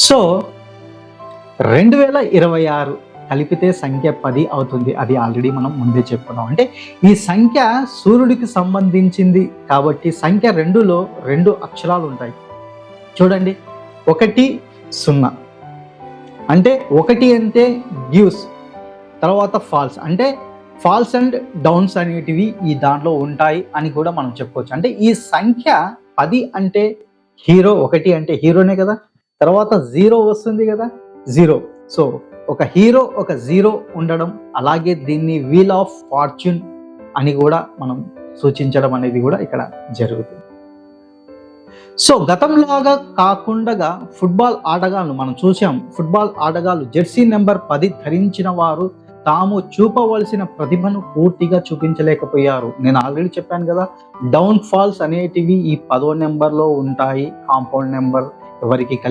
So రెండు వేల ఇరవై ఆరు కలిపితే సంఖ్య పది అవుతుంది. అది ఆల్రెడీ మనం ముందే చెప్పుకున్నాం. అంటే ఈ సంఖ్య సూర్యుడికి సంబంధించింది కాబట్టి సంఖ్య రెండులో రెండు అక్షరాలు ఉంటాయి. చూడండి. ఒకటి సున్నా. అంటే ఒకటి అంటే గివ్స్ తర్వాత ఫాల్స్. అంటే ఫాల్స్ అండ్ డౌన్స్ అనేటివి ఈ దాంట్లో ఉంటాయి అని కూడా మనం చెప్పుకోవచ్చు. అంటే ఈ సంఖ్య పది అంటే హీరో ఒకటి అంటే హీరోనే కదా. తర్వాత జీరో వస్తుంది కదా? జీరో. సో ఒక హీరో ఒక జీరో ఉండడం అలాగే దీన్ని వీల్ ఆఫ్ ఫార్చ్యూన్ అని కూడా మనం సూచించడం అనేది కూడా ఇక్కడ జరుగుతుంది. సో గతంలాగా కాకుండా ఫుట్బాల్ ఆటగాళ్ళు మనం చూసాం ఫుట్బాల్ ఆటగాళ్ళు జెర్సీ నెంబర్ పది ధరించిన వారు తాము చూపవలసిన ప్రతిభను పూర్తిగా చూపించలేకపోయారు. నేను ఆల్రెడీ చెప్పాను కదా డౌన్ ఫాల్స్ అనేటివి ఈ పదో నెంబర్లో ఉంటాయి కాంపౌండ్ నెంబర్ ఎవరికి కలిసి